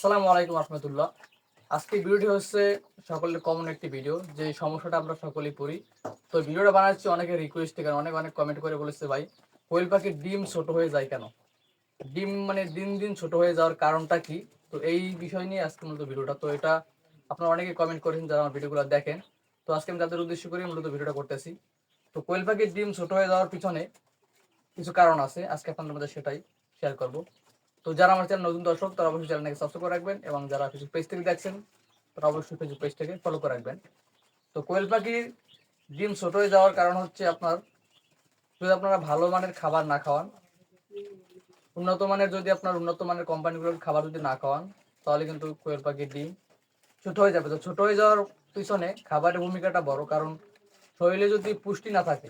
আসসালামু আলাইকুম রহমতুল্লাহ। আজকে ভিডিওটি হচ্ছে সকলের কমন একটি ভিডিও যে সমস্যাটা আমরা সকলেই পড়ি। তো ভিডিওটা বানাচ্ছি অনেকে রিকোয়েস্ট কারণ অনেক অনেক কমেন্ট করে বলেছে, ভাই, কোয়েল পাখির ডিম ছোট হয়ে যায় কেন? ডিম মানে দিন দিন ছোট হয়ে যাওয়ার কারণটা কি? তো এই বিষয় নিয়ে আজকে মূলত ভিডিওটা। তো এটা আপনারা অনেকে কমেন্ট করেছেন যারা আমার ভিডিওগুলো দেখেন। তো আজকে আমি তাদের উদ্দেশ্য করে মূলত ভিডিওটা করতেছি। তো কোয়েল পাখির ডিম ছোট হয়ে যাওয়ার পিছনে কিছু কারণ আছে। আজকে আপনাদের মধ্যে সেটাই শেয়ার করব। তো যারা আমার চ্যানেল নতুন দর্শক, তারা অবশ্যই চ্যানেলটাকে সাবস্ক্রাইব করে রাখবেন এবং যারা ফেসবুক পেজ থেকে দেখছেন, তারা অবশ্যই ফেসবুক পেজটাকে ফলো করে রাখবেন। তো কোয়েল পাখির ডিম ছোট হয়ে যাওয়ার কারণ হচ্ছে আপনার, যদি আপনারা ভালো মানের খাবার না খাওয়ান, উন্নত মানের যদি আপনার উন্নত মানের কোম্পানিগুলোর খাবার যদি না খাওয়ান, তাহলে কিন্তু কোয়েল পাখির ডিম ছোট হয়ে যাবে। তো ছোট হয়ে যাওয়ার পিছনে খাবারের ভূমিকাটা বড়, কারণ শরীরে যদি পুষ্টি না থাকে,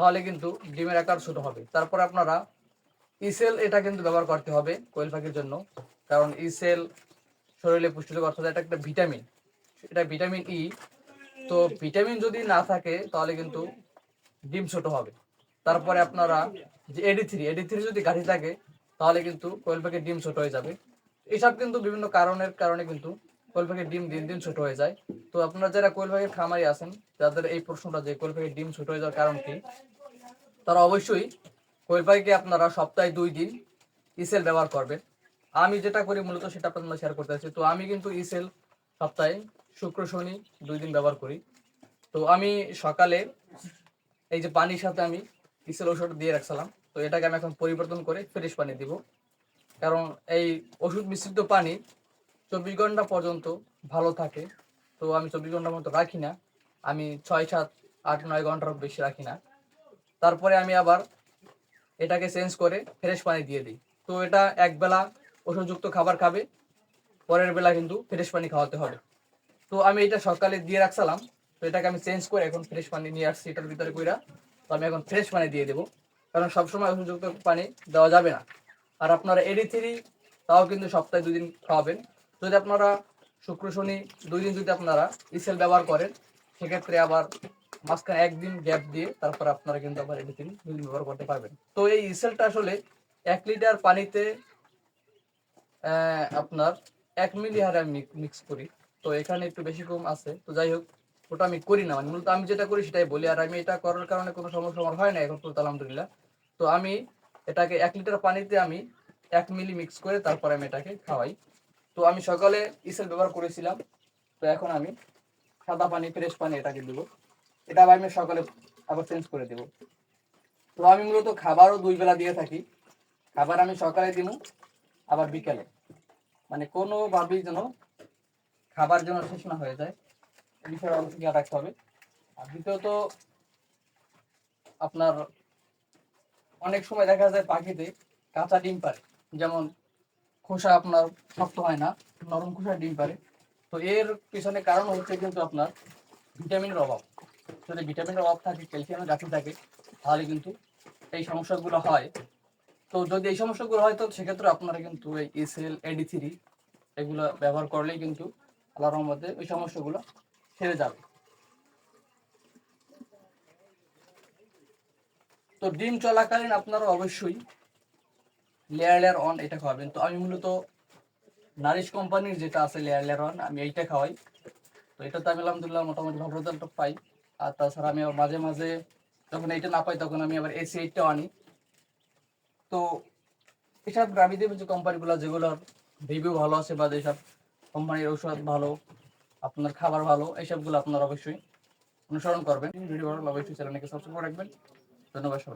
তাহলে কিন্তু ডিমের আকার ছোট হবে। তারপর আপনারা ইসেল এটা কিন্তু ব্যবহার করতে হবে কোয়েল পাখির জন্য। কারণ ইসেল শরীরে পুষ্টিকর অর্থাৎ এটা একটা ভিটামিন। এটা ভিটামিন ই তো ভিটামিন যদি না থাকে, তাহলে কিন্তু ডিম ছোট হবে। তারপরে আপনারা যে এডি থ্রি এডি থ্রি যদি গাড়ি থাকে, তাহলে কিন্তু কোয়েল পাখির ডিম ছোট হয়ে যাবে। এসব কিন্তু বিভিন্ন কারণের কারণে কিন্তু কোয়েল পাখির ডিম দিন দিন ছোট হয়ে যায়। তো আপনারা যারা কোয়েল পাখির খামারি আছেন, যাদের এই প্রশ্নটা যে কোয়েল পাখির ডিম ছোট হয়ে যাওয়ার কারণ কি, তারা অবশ্যই কোয়েল পাখিকে আপনারা সপ্তাহে দুই দিন ইসেল ব্যবহার করবেন। আমি যেটা করি মূলত সেটা আপনাদের শেয়ার করতে চাচ্ছি। তো আমি কিন্তু ইসেল সপ্তাহে শুক্র, শনি দুই দিন ব্যবহার করি। তো আমি সকালে এই যে পানির সাথে আমি ইসেল ওষুধ দিয়ে রাখছিলাম। তো এটাকে আমি এখন পরিবর্তন করে ফ্রেশ পানি দিব। কারণ এই ওষুধ মিশ্রিত পানি চব্বিশ ঘণ্টা পর্যন্ত ভালো থাকে। তো আমি চব্বিশ ঘণ্টার মতো রাখি না। আমি ছয়, সাত, আট, নয় ঘণ্টার বেশি রাখি না। তারপরে আমি আবার এটাকে চেঞ্জ করে ফ্রেশ পানি দিয়ে দিই। তো এটা এক বেলা ওষুধযুক্ত খাবার খাবে, পরের বেলা কিন্তু ফ্রেশ পানি খাওয়াতে হবে। তো আমি এটা সকালে দিয়ে রাখছিলাম, তো এটাকে আমি চেঞ্জ করে এখন ফ্রেশ পানি নিয়ে আসছি এটার ভিতরে কইরা। তো আমি এখন ফ্রেশ পানি দিয়ে দেবো, কারণ সবসময় ওষুধযুক্ত পানি দেওয়া যাবে না। আর আপনারা এডি থ্রি তাও কিন্তু সপ্তাহে দুদিন খাওয়াবেন। যদি আপনারা শুক্র, শনি দুই দিন যদি আপনারা ইসেল ব্যবহার করেন, সেক্ষেত্রে আবার মাঝখানে একদিন গ্যাপ দিয়ে তারপর আপনারা কিন্তু আবার এডি থ্রি দুই দিন ব্যবহার করতে পারবেন। তো এই ইসেলটা আসলে এক লিটার পানিতে আপনার এক মিলি হারে আমি মিক্স করি। তো এখানে একটু বেশি কম আছে। তো যাই হোক, ওটা আমি করি না মানে মূলত আমি যেটা করি সেটাই বলি। আর আমি এটা করার কারণে কোনো সমস্যা আমার হয় না এখন পর্যন্ত, আলহামদুলিল্লাহ। তো আমি এটাকে এক লিটার পানিতে আমি এক মিলি মিক্স করে তারপর আমি এটাকে খাওয়াই। তো আমি সকালে ইসেল ব্যবহার করেছিলাম। তো এখন আমি সাদা পানি ফ্রেশ পানি এটাকে দিব। এটা আমি সকালে আবার চেঞ্জ করে দেব। তো আমি মূলত খাবারও দুই বেলা দিয়ে থাকি। খাবার আমি সকালে দিব, আবার বিকেলে। মানে কোনো কোনোভাবেই যেন খাবার যেন শেষ না হয়ে যায় এই বিষয়ে অবশ্যই খেয়াল রাখতে হবে। আর দ্বিতীয়ত, আপনার অনেক সময় দেখা যায় পাখিতে কাঁচা ডিম পারে যেমন খোসা আপনার শক্ত হয় না, নরম খোসা ডিম পারে তো এর পিছনে কারণ হচ্ছে কিন্তু আপনার ভিটামিনের অভাব। যদি ভিটামিনের অভাব থাকে ক্যালসিয়ামের ঘাটতি থাকে, তাহলে কিন্তু এই সমস্যাগুলো হয়। তো যদি এই সমস্যাগুলো হয়, তো সেক্ষেত্রে আপনারা কিন্তু এই এসএল এডি থ্রি এগুলো ব্যবহার করলেই কিন্তু আল্লাহর রহমতে ওই সমস্যাগুলো সেরে যাবে। তো ডিম চলাকালীন আপনারা অবশ্যই লেয়ার লেয়ার অন এটা খাওয়াবেন। তো আমি মূলত নারিশ কোম্পানির যেটা আছে লেয়ার লেয়ার অন আমি এইটা খাওয়াই। তো এটাতে আমি আলহামদুলিল্লাহ মোটামুটি ভালো রেজাল্ট পাই। আর তাছাড়া আমি আবার মাঝে মাঝে যখন এইটা না পাই তখন আমি আবার এসি এইটটাও আনি। তো এসব গ্রামীদের যে কোম্পানিগুলো যেগুলোর রিভিউ ভালো আছে বা যেসব কোম্পানির ঔষধ ভালো, আপনার খাবার ভালো এইসবগুলো আপনার অবশ্যই অনুসরণ করবেন। ভিডিও ভালো অবশ্যই চ্যানেলকে সাবস্ক্রাইব করে রাখবেন। ধন্যবাদ সবাই